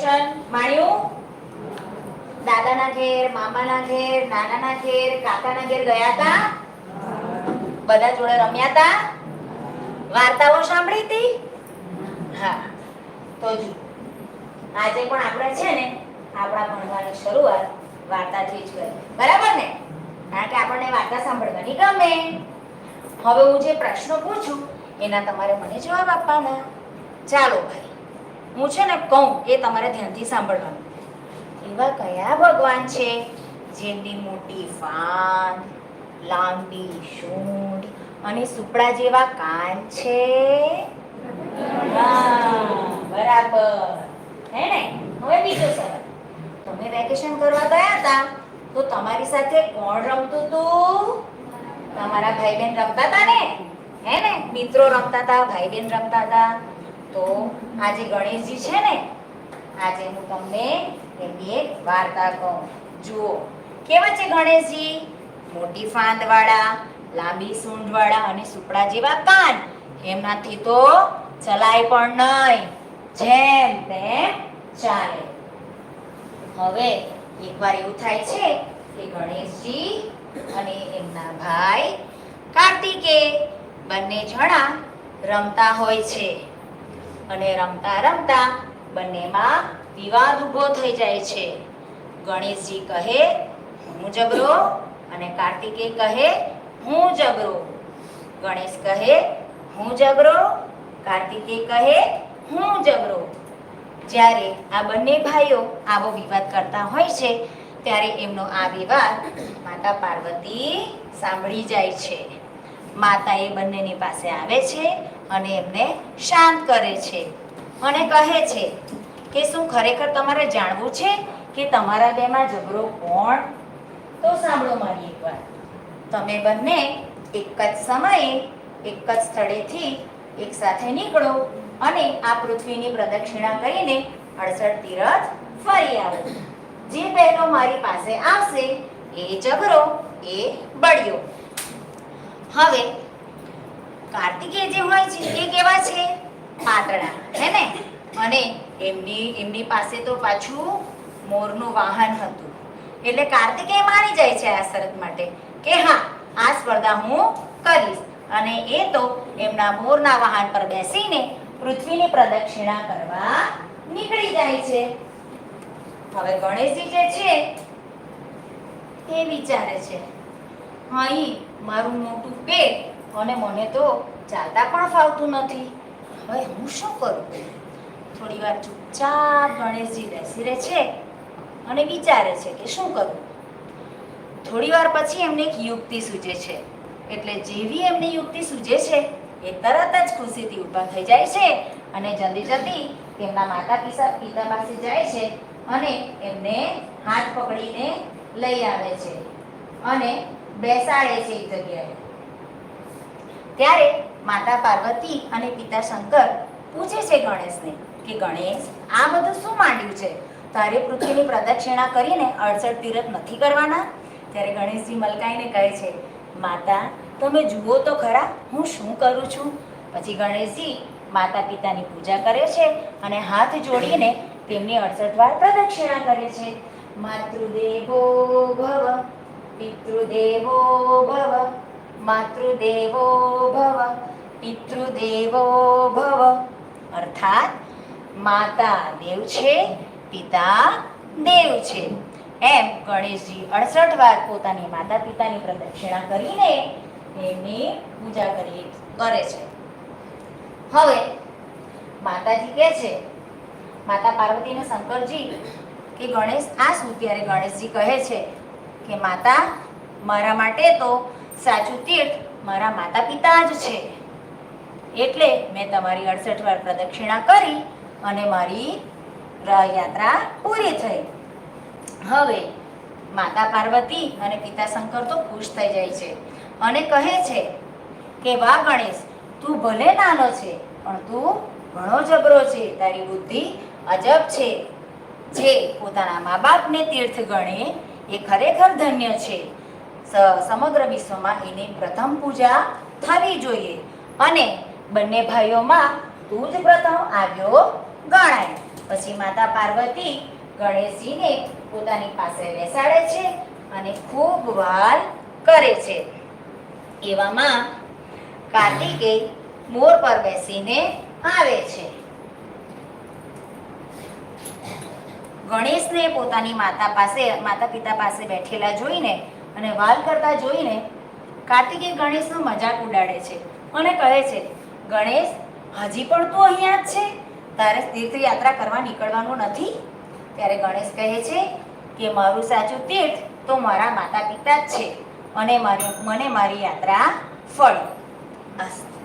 Vacation માણ્યું દાદાના ઘેર, મામાના ઘેર, નાનાના ઘેર, કાકાના ઘેર ગયા હતા બધા જોડે રમ્યા હતા વાર્તાઓ સાંભળી હતી હા, તો જો. આજે પણ આપણે છે ને, આપણા ભણવાની શરૂઆત વાર્તાથી જ કરી. બરાબર ને? કારણ કે આપણને વાર્તા સાંભળવાની ગમે. હવે હું જે પ્રશ્નો પૂછું, એના તમારે મને જવાબ આપવાના. ચાલો ભાઈ. હું છે ને કહું, એ તમારે ધ્યાનથી સાંભળવાનું. એવા કયા ભગવાન છે? જેમની મોટી ફાન, લાંબી સૂંઢ અને સુપડા જેવા કાન છે? બરાબર. હે ને? હવે બીજો સવાલ. તમે વેકેશન કરવા ગયા હતા, તો તમારી સાથે કોણ રમતું હતું તમારા ભાઈ બહેન રમતા હતા ને? હે ને? મિત્રો રમતા હતા ભાઈ બહેન રમતા હતા. તો આજે ગણેશજી છે ને, આજે હું તમને એમની એક વાર્તા કહું. જુઓ, કેવા છે ગણેશજી? મોટી ફાંદવાળા, લાંબી સૂંઢવાળા અને સુપડા જેવા કાન. એમનાથી તો ચલાય પણ નહીં. જેમ તેમ ચાલે. હવે એકવાર એવું થાય છે કે ગણેશજી અને એમના ભાઈ કાર્તિકે બંને જણા રમતા હોય છે. અને રમતા રમતા બંનેમાં વિવાદ ઊભો થઈ જાય છે. ગણેશજી કહે, હું જબરો? અને કાર્તિકે કહે, હું જબરો. ગણેશ કહે, હું જબરો? કાર્તિકે કહે, હું જબરો. જ્યારે આ બંને ભાઈઓ આવો વિવાદ કરતા હોય છે, ત્યારે એમનો આ વિવાદ માતા પાર્વતી સાંભળી જાય છે. માતા એ બંનેની પાસે આવે છે અને એમને શાંત કરે છે અને કહે છે કે શું ખરેખર તમારે જાણવું છે કે તમારા બેમાં ઝઘડો કોણ? તો સાંભળો મારી એકવાર તમે બંને એક જ સમયે, એક જ સ્થળેથી એક સાથે નીકળો અને આ પૃથ્વીની પ્રદક્ષિણા કરીને અડસઠ તીરથ ફરી આવો. જે પહેલો મારી પાસે આવશે, એ ઝઘડો એ બળ્યો. હવે કાર્તિકેય જે હોય છે, એ કેવા છે? પાતળા, હે ને? અને એમની એમની પાસે તો પાછું મોરનું વાહન હતું. એટલે કાર્તિકેય માની જાય છે આ શરત માટે કે હા, આ સ્પર્ધા હું કરીશ. અને એ તો એમના મોરના વાહન પર બેસીને પૃથ્વીની પ્રદક્ષિણા કરવા નીકળી જાય છે. હવે ગણેશજી જે છે, એ વિચારે છે, અહીં મારું મોટું પેટ અને મને તો ચાલતા પણ ફાવતું નથી. હવે હું શું કરું? થોડી વાર ચૂપચાપ ગણેશજી બેસી રહે છે અને વિચારે છે કે શું કરું? થોડી વાર પછી એમને એક યુક્તિ સૂજે છે. એટલે જેવી એમની યુક્તિ સૂજે છે, એ તરત જ ખુશીથી ઊભા થઈ જાય છે અને જલ્દી જલ્દી તેમના માતા પિતા પિતા પાસે જાય છે અને એમને હાથ પકડીને લઈ આવે છે અને બેસાડે છે એક જગ્યાએ. ત્યારે માતા પાર્વતી અને પિતા શંકર પૂછે છે ગણેશને કે ગણેશ, આ બધું શું માંડ્યું છે? તારે પૃથ્વીની પ્રદક્ષિણા કરીને અડસઠ તીરથ નથી કરવાના? ત્યારે ગણેશજી મલકાઈને કહે છે, માતા, તમે જુઓ તો ખરા, હું શું કરું છું? પછી ગણેશજી માતા પિતાની પૂજા કરે છે અને હાથ જોડીને તેમની અડસઠ વાર પ્રદક્ષિણા કરે છે. માતૃદેવો ભવ, પિતૃદેવો ભવ માતૃદેવો ભવ પિતૃદેવો ભવ અર્થાત માતા દેવ છે પિતા દેવ છે। એમ ગણેશજી અડસઠ વાર પોતાની માતા પિતાની પ્રદક્ષિણા કરીને એમની પૂજા કરી કરે છે. હવે, માતાજી કહે છે, માતા પાર્વતી અને શંકરજી, કે ગણેશ આ શું? ત્યારે ગણેશજી કહે છે કે, માતા, મારા માટે તો સાચું તીર્થ મારા માતા પિતા જ છે. એટલે મેં તમારી અડસઠ વાર પ્રદક્ષિણા કરી અને મારી યાત્રા પૂરી થઈ. હવે માતા પાર્વતી અને પિતા શંકર તો ખુશ થઈ જાય છે અને કહે છે કે, વાહ ગણેશ, તું ભલે નાનો છે, પણ તું ઘણો જબરો છે. તારી બુદ્ધિ અજબ છે. જે પોતાના મા બાપને તીર્થ ગણે એ ખરેખર ધન્ય છે. સમગ્ર વિશ્વમાં એની પ્રથમ પૂજા થવી જોઈએ. અને બંને ભાઈઓમાં તું જ પ્રથમ આવ્યો ગણાય. પછી માતા પાર્વતી ગણેશજીને પોતાની પાસે બેસાડે છે અને ખૂબ વાલ કરે છે. એવામાં કાર્તિકે મોર પર બેસીને આવે છે. ગણેશને પોતાની માતા પાસે, માતા પિતા પાસે બેઠેલા જોઈને અને વાલ કરતા જોઈને કાર્તિકેય ગણેશનો મજાક ઉડાડે છે અને કહે છે, ગણેશ, હજી પણ તું અહીંયા જ છે? તારે તીર્થયાત્રા કરવા નીકળવાનું નથી? ત્યારે ગણેશ કહે છે કે, મારું સાચું તીર્થ તો મારા માતા પિતા જ છે અને મારી, મને મારી યાત્રા ફળી. અસ્તુ